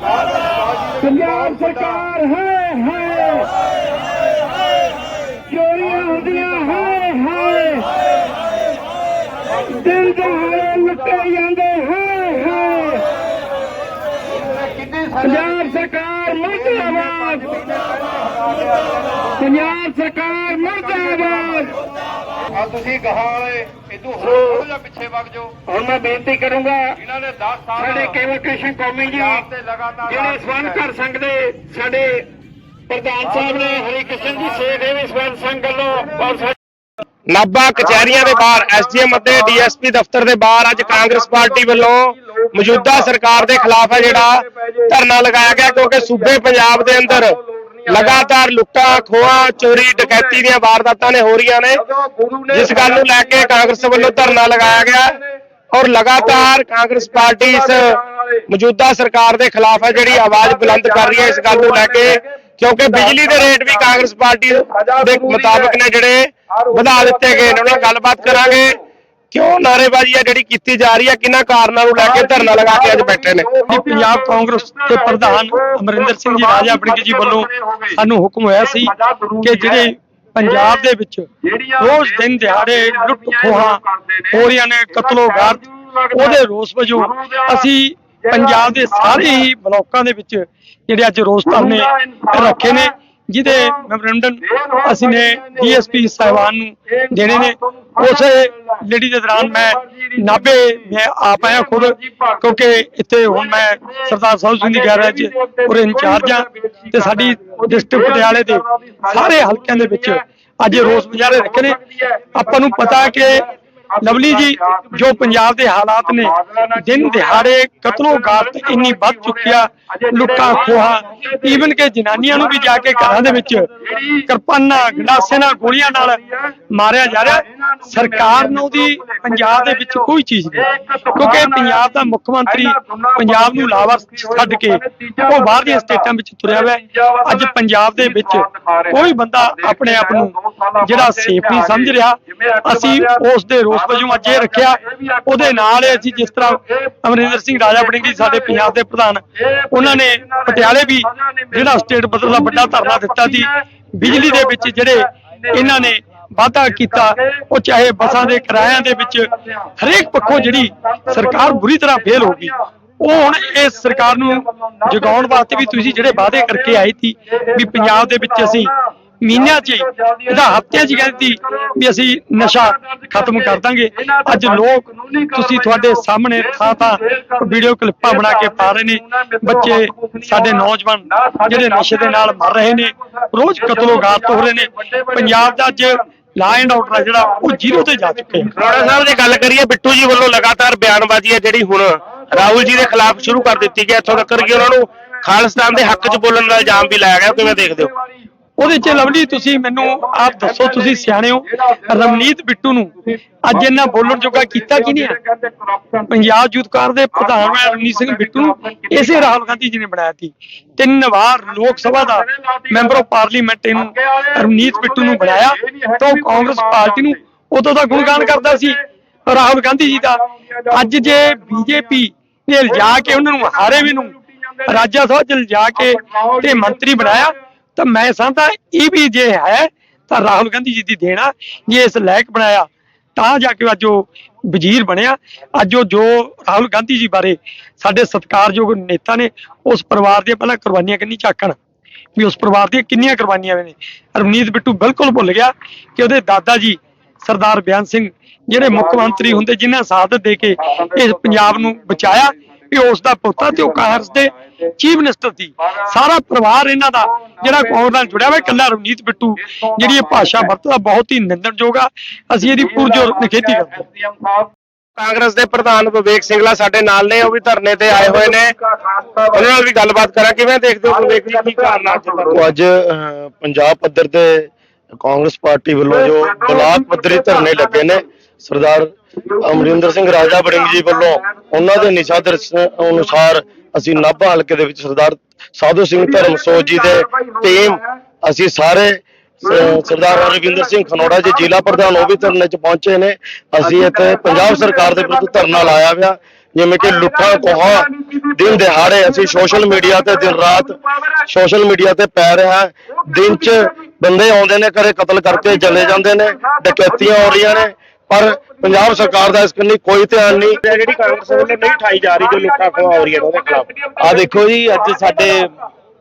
ਪੰਜਾਬ ਸਰਕਾਰ ਹੈ ਹੈ ਚੋਰੀਆਂ ਹੁੰਦੀਆਂ ਹੈ ਹੈ ਦਿਨ ਦਹਾੜੇ ਲੁੱਟੇ ਜਾਂਦੇ ਹੈ ਹੈ ਪੰਜਾਬ ਸਰਕਾਰ ਮੁਰਦਾਬਾਦ। ਪੰਜਾਬ ਸਰਕਾਰ ਮੁਰਦਾਬਾਦ। ਆ ਤੁਸੀਂ ਗਾਹਾਂ ਵਾਲੇ ਇਦੋਂ ਹੋਰ ਜਾਂ ਪਿੱਛੇ ਵਗ ਜਾਓ। ਹੁਣ ਮੈਂ ਬੇਨਤੀ ਕਰੂੰਗਾ ਇਹਨਾਂ ਨੇ 10 ਸਾਲ ਸਾਡੇ ਕੇਵਲ ਕ੍ਰਿਸ਼ਨ ਕੌਮੀ ਜੀ ਪੰਜਾਬ ਤੇ ਲਗਾਤਾਰ ਜਿਹੜੇ ਸਵਰਨ ਘਰ ਸੰਘ ਦੇ ਸਾਡੇ ਪ੍ਰਧਾਨ ਸਾਹਿਬ ਨੇ ਹਰੀ ਕ੍ਰਿਸ਼ਨ ਜੀ ਸੇਖ ਇਹ ਵੀ ਸਵਰਨ ਸੰਘ ਵੱਲੋਂ ਔਰ ਸਾਡੇ ਨਾਭਾ ਕਚਹਿਰੀਆਂ ਦੇ ਬਾਹਰ ਐਸਡੀਐਮ ਅਤੇ ਡੀਐਸਪੀ ਦਫ਼ਤਰ ਦੇ ਬਾਹਰ ਅੱਜ ਕਾਂਗਰਸ ਪਾਰਟੀ ਵੱਲੋਂ ਮੌਜੂਦਾ ਸਰਕਾਰ ਦੇ ਖਿਲਾਫ ਹੈ ਜਿਹੜਾ ਧਰਨਾ ਲਗਾਇਆ ਗਿਆ ਕਿਉਂਕਿ ਸੂਬੇ ਪੰਜਾਬ ਦੇ ਅੰਦਰ ਲਗਾਤਾਰ ਲੁੱਟਾਂ ਖੋਹਾਂ ਚੋਰੀ ਡਕੈਤੀ ਦੀਆਂ ਵਾਰਦਾਤਾਂ ਨੇ ਹੋ ਰਹੀਆਂ ਨੇ। ਜਿਸ ਗੱਲ ਨੂੰ ਲੈ ਕੇ ਕਾਂਗਰਸ ਵੱਲੋਂ ਧਰਨਾ ਲਗਾਇਆ ਗਿਆ ਔਰ ਲਗਾਤਾਰ ਕਾਂਗਰਸ ਪਾਰਟੀ ਇਸ ਮੌਜੂਦਾ ਸਰਕਾਰ ਦੇ ਖਿਲਾਫ ਹੈ ਜਿਹੜੀ ਆਵਾਜ਼ ਬੁਲੰਦ ਕਰ ਰਹੀ ਹੈ ਇਸ ਗੱਲ ਨੂੰ ਲੈ ਕੇ। ਕਿਉਂਕਿ ਬਿਜਲੀ ਦੇ ਰੇਟ ਵੀ ਕਾਂਗਰਸ ਪਾਰਟੀ ਦੇ ਮੁਤਾਬਕ ਨੇ ਜਿਹੜੇ ਵਧਾ ਦਿੱਤੇ ਗਏ ਨੇ। ਉਹਨਾਂ ਨਾਲ ਗੱਲਬਾਤ ਕਰਾਂਗੇ। ਕਿਉਂ ਨਾਰੇਬਾਜ਼ੀ ਆ ਜਿਹੜੀ ਕੀਤੀ ਜਾ ਰਹੀ ਹੈ ਕਿਹਨਾਂ ਕਾਰਨਾਂ ਨੂੰ ਲੈ ਕੇ ਧਰਨਾ ਲਗਾ ਕੇ ਅੱਜ ਬੈਠੇ ਨੇ? ਕਿ ਪੰਜਾਬ ਕਾਂਗਰਸ ਦੇ ਪ੍ਰਧਾਨ ਅਮਰਿੰਦਰ ਸਿੰਘ ਜੀ ਰਾਜਾ ਵੜਿੰਗ ਜੀ ਵੱਲੋਂ ਸਾਨੂੰ ਹੁਕਮ ਹੋਇਆ ਸੀ ਕਿ ਜਿਹੜੇ ਪੰਜਾਬ ਦੇ ਵਿੱਚ ਰੋਜ਼ ਦਿਨ ਦਿਹਾੜੇ ਲੁੱਟ ਖੋਹਾਂ ਹੋ ਰਹੀਆਂ ਨੇ ਕਤਲੋ ਗਾਰਤ ਉਹਦੇ ਰੋਸ ਵਜੋਂ ਅਸੀਂ ਪੰਜਾਬ ਦੇ ਸਾਰੇ ਹੀ ਬਲਾਕਾਂ ਦੇ ਵਿੱਚ ਜਿਹੜੇ ਅੱਜ ਰੋਸ ਧਰਨੇ ਰੱਖੇ ਨੇ। ਜਿਹਦੇ ਮੈਮੋਰੰਡਮ ਅਸੀਂ ਨੇ ਡੀਐਸਪੀ ਸਾਹਿਬਾਨ ਨੂੰ ਦੇਣੇ ਨੇ। ਉਸੇ ਲੇਡੀ ਦੇ ਦੌਰਾਨ ਮੈਂ ਨਾਭੇ ਮੈਂ ਆਪ ਆਇਆ ਖੁਦ ਕਿਉਂਕਿ ਇੱਥੇ ਹੁਣ ਮੈਂ ਸਰਦਾਰ ਸਾਹਿਬ ਸਿੰਘ ਦੀ ਗੈਰੇਜ ਉਰੇ ਇੰਚਾਰਜ ਆ ਤੇ ਸਾਡੀ ਡਿਸਟ੍ਰਿਕਟ ਪਟਿਆਲੇ ਦੇ ਸਾਰੇ ਹਲਕਿਆਂ ਦੇ ਵਿੱਚ ਅੱਜ ਰੋਸ ਮੁਜ਼ਾਹਰੇ ਰੱਖੇ ਨੇ। ਆਪਾਂ ਨੂੰ ਪਤਾ ਕਿ ਲਵਲੀ ਜੀ, ਜੋ ਪੰਜਾਬ ਦੇ ਹਾਲਾਤ ਨੇ, ਦਿਨ ਦਿਹਾੜੇ ਕਤਲੋ ਗਾਰਤ ਇੰਨੀ ਵੱਧ ਚੁੱਕਿਆ ਲੁੱਟਾਂ ਖੋਹਾਂ ਈਵਨ ਕਿ ਜਨਾਨੀਆਂ ਨੂੰ ਵੀ ਜਾ ਕੇ ਘਰਾਂ ਦੇ ਵਿੱਚ ਕਿਰਪਾਨਾਂ, ਗੰਡਾਸੇ ਨਾਲ ਗੋਲੀਆਂ ਨਾਲ ਮਾਰਿਆ ਜਾ ਰਿਹਾ, ਸਰਕਾਰ ਨੂੰ ਦੀ ਪੰਜਾਬ ਦੇ ਵਿੱਚ ਕੋਈ ਚੀਜ਼ ਨਹੀਂ। ਕਿਉਂਕਿ ਪੰਜਾਬ ਦਾ ਮੁੱਖ ਮੰਤਰੀ ਪੰਜਾਬ ਨੂੰ ਲਾਵਾ ਛੱਡ ਕੇ ਉਹ ਬਾਹਰ ਦੀਆਂ ਸਟੇਟਾਂ ਵਿੱਚ ਤੁਰਿਆ ਹੋਇਆ ਅੱਜ ਪੰਜਾਬ ਦੇ ਵਿੱਚ ਕੋਈ ਬੰਦਾ ਆਪਣੇ ਆਪ ਨੂੰ ਜਿਹੜਾ ਸੇਫ ਨਹੀਂ ਸਮਝ ਰਿਹਾ, ਅਸੀਂ ਉਸ ਦੇ ਰੋਸ ਵਜੋਂ ਅੱਜ ਇਹ ਰੱਖਿਆ ਉਹਦੇ ਨਾਲ ਅਸੀਂ ਜਿਸ ਤਰ੍ਹਾਂ ਅਮਰਿੰਦਰ ਸਿੰਘ ਰਾਜਾ ਵੜਿੰਗੀ ਸਾਡੇ ਪੰਜਾਬ ਦੇ ਪ੍ਰਧਾਨ, ਉਹਨਾਂ ਨੇ ਪਟਿਆਲੇ ਵੀ ਜਿਹੜਾ ਸਟੇਟ ਬਦਲ ਦਾ ਵੱਡਾ ਧਰਨਾ ਦਿੱਤਾ ਸੀ, ਬਿਜਲੀ ਦੇ ਵਿੱਚ ਜਿਹੜੇ ਇਹਨਾਂ ਨੇ ਵਾਅਦਾ ਕੀਤਾ, ਉਹ ਚਾਹੇ ਬੱਸਾਂ ਦੇ ਕਿਰਾਇਆਂ ਦੇ ਵਿੱਚ ਹਰੇਕ ਪੱਖੋਂ ਜਿਹੜੀ ਸਰਕਾਰ ਬੁਰੀ ਤਰ੍ਹਾਂ ਫੇਲ ਹੋ ਗਈ, ਉਹ ਹੁਣ ਇਸ ਸਰਕਾਰ ਨੂੰ ਜਗਾਉਣ ਵਾਸਤੇ ਵੀ ਤੁਸੀਂ ਜਿਹੜੇ ਵਾਅਦੇ ਕਰਕੇ ਆਏ ਸੀ, ਵੀ ਪੰਜਾਬ ਦੇ ਵਿੱਚ ਅਸੀਂ ਮਹੀਨਿਆਂ 'ਚ ਹੀ, ਇਹਦਾ ਹਫ਼ਤਿਆਂ 'ਚ ਹੀ ਕਹਿੰਦੀ ਵੀ ਅਸੀਂ ਨਸ਼ਾ ਖਤਮ ਕਰ ਦਾਂਗੇ। ਅੱਜ ਲੋਕ ਤੁਸੀਂ ਤੁਹਾਡੇ ਸਾਹਮਣੇ ਥਾਂ ਥਾਂ ਵੀਡੀਓ ਕਲਿੱਪਾਂ ਬਣਾ ਕੇ ਪਾ ਰਹੇ ਨੇ। ਬੱਚੇ ਸਾਡੇ ਨੌਜਵਾਨ ਜਿਹੜੇ ਨਸ਼ੇ ਦੇ ਨਾਲ ਮਰ ਰਹੇ ਨੇ ਰੋਜ਼ ਕਤਲੋਗਾਤ ਹੋ ਰਹੇ ਨੇ। ਪੰਜਾਬ ਦਾ ਅੱਜ ਲਾ ਐਂਡ ਆਰਡਰ ਜਿਹੜਾ ਉਹ ਜ਼ੀਰੋ ਤੇ ਜਾ ਚੁੱਕੇ ਹੈ। ਰੋੜਾ ਸਾਹਿਬ ਦੀ ਗੱਲ ਕਰੀਏ ਬਿੱਟੂ ਜੀ ਵੱਲੋਂ ਲਗਾਤਾਰ ਬਿਆਨਬਾਜ਼ੀ ਹੈ ਜਿਹੜੀ ਹੁਣ ਰਾਹੁਲ ਜੀ ਦੇ ਖਿਲਾਫ ਸ਼ੁਰੂ ਕਰ ਦਿੱਤੀ ਗਈ ਇੱਥੋਂ ਤੱਕ ਕਿ ਉਹਨਾਂ ਨੂੰ ਖਾਲਿਸਤਾਨ ਦੇ ਹੱਕ 'ਚ ਬੋਲਣ ਦਾ ਇਲਜ਼ਾਮ ਵੀ ਲਾਇਆ ਗਿਆ ਕਿਵੇਂ ਦੇਖਦੇ ਹੋ? ਉਹਦੇ ਚ ਲਵਲੀ, ਤੁਸੀਂ ਮੈਨੂੰ ਆਪ ਦੱਸੋ, ਤੁਸੀਂ ਸਿਆਣੇ ਹੋ? ਰਮਨੀਤ ਬਿੱਟੂ ਨੂੰ ਅੱਜ ਇਹਨਾਂ ਬੋਲਣ ਜੋਗਾ ਕੀਤਾ ਕੀ ਨਹੀਂ ਹੈ? ਪੰਜਾਬ ਯੂਥ ਕਾਰ ਦੇ ਪ੍ਰਧਾਨ ਮੈਂ ਰਮਨੀਤ ਸਿੰਘ ਬਿੱਟੂ ਨੂੰ, ਇਸੇ ਰਾਹੁਲ ਗਾਂਧੀ ਜੀ ਨੇ ਬਣਾਇਆ ਸੀ। ਤਿੰਨ ਵਾਰ ਲੋਕ ਸਭਾ ਦਾ ਮੈਂਬਰ ਆਫ ਪਾਰਲੀਮੈਂਟ ਇਹਨੂੰ ਰਮਨੀਤ ਬਿੱਟੂ ਨੂੰ ਬਣਾਇਆ ਤਾਂ ਉਹ ਕਾਂਗਰਸ ਪਾਰਟੀ ਨੂੰ ਉਦੋਂ ਦਾ ਗੁਣਗਾਨ ਕਰਦਾ ਸੀ, ਰਾਹੁਲ ਗਾਂਧੀ ਜੀ ਦਾ। ਅੱਜ ਜੇ ਬੀਜੇਪੀ ਨੇ ਲਿਜਾ ਕੇ ਉਹਨਾਂ ਨੂੰ ਹਾਰੇ ਵੀ ਨੂੰ, ਰਾਜਾ ਸਭਾ ਚ ਲਿਜਾ ਕੇ ਤੇ ਮੰਤਰੀ ਬਣਾਇਆ ਤਾਂ ਮੈਂ ਸਮਝਦਾ, ਇਹ ਵੀ ਜੇ ਹੈ, ਤਾਂ ਰਾਹੁਲ ਗਾਂਧੀ ਜੀ ਦੀ ਦੇਣਾ ਜੇ ਇਸ ਲਾਇਕ ਬਣਾਇਆ, ਤਾਂ ਜਾ ਕੇ ਅੱਜ ਉਹ ਵਜ਼ੀਰ ਬਣਿਆ। ਅੱਜ ਉਹ ਜੋ ਰਾਹੁਲ ਗਾਂਧੀ ਜੀ ਬਾਰੇ ਸਾਡੇ ਸਤਿਕਾਰਯੋਗ ਨੇਤਾ ਨੇ, ਉਸ ਪਰਿਵਾਰ ਦੀਆਂ ਪਹਿਲਾਂ ਕੁਰਬਾਨੀਆਂ ਕਿੰਨੀ ਝਾਕਣ? ਵੀ ਉਸ ਪਰਿਵਾਰ ਦੀਆਂ ਕਿੰਨੀਆਂ ਕੁਰਬਾਨੀਆਂ ਨੇ? ਰਵਨੀਤ ਬਿੱਟੂ ਬਿਲਕੁਲ ਭੁੱਲ ਗਿਆ ਕਿ ਉਹਦੇ ਦਾਦਾ ਜੀ, ਸਰਦਾਰ ਬਿਆਨ ਸਿੰਘ, ਜਿਹੜੇ ਮੁੱਖ ਮੰਤਰੀ ਹੁੰਦੇ, ਜਿਨ੍ਹਾਂ ਸਾਥ ਦੇ ਕੇ ਇਸ ਪੰਜਾਬ ਨੂੰ ਬਚਾਇਆ ਵੀ ਉਸ ਦਾ ਪੁੱਤਾ ਤੇ ਉਹ ਕਾਂਗਰਸ ਦੇ ਚੀਫ ਮਿਨਿਸਟਰ ਸੀ। ਸਾਰਾ ਪਰਿਵਾਰ ਇਹਨਾਂ ਦਾ ਜਿਹੜਾ ਕਾਂਗਰਸ ਨਾਲ ਜੁੜਿਆ ਹੋਇਆ ਇਕੱਲਾ ਰਵਨੀਤ ਬਿੱਟੂ ਜਿਹੜੀ ਇਹ ਭਾਸ਼ਾ ਵਰਤਦਾ ਬਹੁਤ ਹੀ ਨਿੰਦਣਯੋਗ ਆ। ਅਸੀਂ ਇਹਦੀ ਪੁਰਜੋਰ ਨਿਖੇਧੀ ਕਰਦੇ ਹਾਂ। ਕਾਂਗਰਸ ਦੇ ਪ੍ਰਧਾਨ ਵਿਵੇਕ ਸਿੰਘਲਾ ਸਾਡੇ ਨਾਲ ਨੇ ਉਹ ਵੀ ਧਰਨੇ ਤੇ ਆਏ ਹੋਏ ਨੇ। ਉਹਨਾਂ ਨਾਲ ਵੀ ਗੱਲਬਾਤ ਕਰਾਂ ਕਿਵੇਂ ਦੇਖਦੇ ਹੋ ਵਿਵੇਕ ਜੀ ਕੀ ਕਾਰਨ ਆ ਅੱਜ ਅੱਜ ਪੰਜਾਬ ਪੱਧਰ ਤੇ ਕਾਂਗਰਸ ਪਾਰਟੀ ਵੱਲੋਂ ਜੋ ਬਲਾਕ ਪੱਧਰੀ ਧਰਨੇ ਲੱਗੇ ਨੇ ਸਰਦਾਰ ਅਮਰਿੰਦਰ ਸਿੰਘ ਰਾਜਾ ਵੜਿੰਗ ਜੀ ਵੱਲੋਂ ਉਹਨਾਂ ਦੇ ਨਿਸ਼ਾਦਰ ਅਨੁਸਾਰ ਅਸੀਂ ਨਾਭਾ ਹਲਕੇ ਦੇ ਵਿੱਚ ਸਰਦਾਰ ਸਾਧੂ ਸਿੰਘ ਧਰਮਸੋਤ ਜੀ ਦੇ ਟੀਮ ਅਸੀਂ ਸਾਰੇ ਸਰਦਾਰ ਰਵਿੰਦਰ ਸਿੰਘ ਖਨੋੜਾ ਜੀ ਜ਼ਿਲ੍ਹਾ ਪ੍ਰਧਾਨ ਉਹ ਵੀ ਧਰਨੇ 'ਚ ਪਹੁੰਚੇ ਨੇ। ਅਸੀਂ ਇੱਥੇ ਪੰਜਾਬ ਸਰਕਾਰ ਦੇ ਵਿਰੁੱਧ ਧਰਨਾ ਲਾਇਆ ਹੋਇਆ, ਜਿਵੇਂ ਕਿ ਲੁੱਟਾਂ ਕੋਹਾਂ ਦਿਨ ਦਿਹਾੜੇ ਅਸੀਂ ਸੋਸ਼ਲ ਮੀਡੀਆ ਤੇ ਦਿਨ ਰਾਤ ਸੋਸ਼ਲ ਮੀਡੀਆ ਤੇ ਪੈ ਰਿਹਾ ਦਿਨ 'ਚ ਬੰਦੇ ਆਉਂਦੇ ਨੇ ਘਰੇ ਕਤਲ ਕਰਕੇ ਚਲੇ ਜਾਂਦੇ ਨੇ, ਡਕੈਤੀਆਂ ਹੋ ਰਹੀਆਂ ਨੇ। ਪਰ ਪੰਜਾਬ ਸਰਕਾਰ ਦਾ ਇਸ ਕੰਨੀ ਕੋਈ ਧਿਆਨ ਨਹੀਂ। ਜਿਹੜੀ ਕਾਂਗਰਸ ਵੱਲੋਂ ਨਹੀਂ ਠਾਈ ਜਾ ਰਹੀ ਜੋ ਲੁੱਟਾਂ ਖੋਹਾਂ ਹੋ ਰਹੀਆਂ ਨੇ ਉਹਦੇ ਖਿਲਾਫ। ਆ ਦੇਖੋ ਜੀ ਅੱਜ ਸਾਡੇ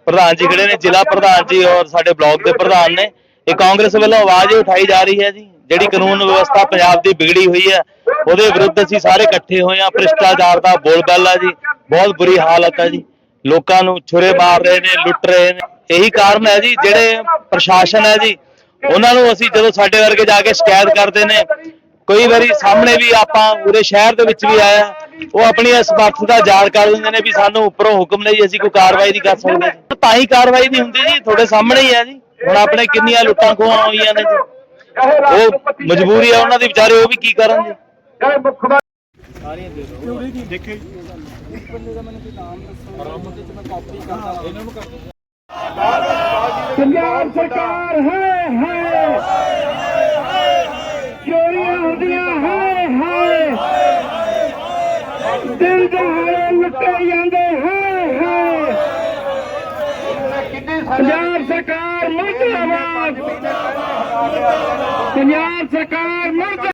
ਪ੍ਰਧਾਨ ਜੀ ਖੜੇ ਨੇ ਜ਼ਿਲ੍ਹਾ ਪ੍ਰਧਾਨ ਜੀ ਔਰ ਸਾਡੇ ਬਲਾਕ ਦੇ ਪ੍ਰਧਾਨ ਨੇ। ਇਹ ਕਾਂਗਰਸ ਵੱਲੋਂ ਆਵਾਜ਼ ਉਠਾਈ ਜਾ ਰਹੀ ਹੈ ਜੀ। ਜਿਹੜੀ ਕਾਨੂੰਨ ਵਿਵਸਥਾ ਪੰਜਾਬ ਦੀ ਵਿਗੜੀ ਹੋਈ ਹੈ ਉਹਦੇ ਵਿਰੁੱਧ ਅਸੀਂ ਸਾਰੇ ਇਕੱਠੇ ਹੋਏ ਆ ਭ੍ਰਿਸ਼ਟਾਚਾਰ ਦਾ ਬੋਲਬਾਲਾ ਹੈ ਜੀ ਬਹੁਤ ਬੁਰੀ ਹਾਲਤ ਹੈ ਜੀ। ਲੋਕਾਂ ਨੂੰ ਛੁਰੇ ਮਾਰ ਰਹੇ ਨੇ ਲੁੱਟ ਰਹੇ ਨੇ। ਇਹੀ ਕਾਰਨ ਹੈ ਜੀ ਜਿਹੜੇ ਪ੍ਰਸ਼ਾਸਨ ਹੈ ਜੀ ਉਹਨਾਂ ਨੂੰ ਅਸੀਂ ਜਦੋਂ ਸਾਡੇ ਵਰਗੇ ਜਾ ਕੇ ਸ਼ਿਕਾਇਤ ਕਰਦੇ ਨੇ ਕਈ ਵਾਰੀ ਸਾਹਮਣੇ ਵੀ ਆਪਾਂ ਪੂਰੇ ਸ਼ਹਿਰ ਦੇ ਵਿੱਚ ਵੀ ਆਇਆ ਉਹ ਆਪਣੀ ਅਸਮਰਥ ਦਾ ਜ਼ਾਹਰ ਕਰ ਦਿੰਦੇ ਨੇ ਵੀ ਸਾਨੂੰ ਉੱਪਰੋਂ ਹੁਕਮ ਨਹੀਂ ਅਸੀਂ ਕੋਈ ਕਾਰਵਾਈ ਨਹੀਂ ਕਰ ਸਕਦੇ। ਤਾਂ ਹੀ ਕਾਰਵਾਈ ਨਹੀਂ ਹੁੰਦੀ ਜੀ, ਤੁਹਾਡੇ ਸਾਹਮਣੇ ਹੀ ਹੈ ਜੀ। ਹੁਣ ਆਪਣੇ ਕਿੰਨੀਆਂ ਲੁੱਟਾਂ ਖੋਹਾਂ ਹੋਈਆਂ ਨੇ ਜੀ। ਉਹ ਮਜਬੂਰੀ ਆ ਉਹਨਾਂ ਦੀ ਵਿਚਾਰੇ, ਉਹ ਵੀ ਕੀ ਕਰਨ ਜੀ? ਪੰਜਾਬ ਸਰਕਾਰ ਹੈ ਹੈ। ਚੋਰੀਆਂ ਹੁੰਦੀਆਂ ਹੈ ਹੈ ਦਿਨ ਦਹਾੜੇ ਲੁੱਟੇ ਜਾਂਦੇ ਹੈ ਹੈ ਪੰਜਾਬ ਸਰਕਾਰ ਮੁਰਦਾਬਾਦ। ਪੰਜਾਬ ਸਰਕਾਰ ਮੁਰਦਾਬਾਦ।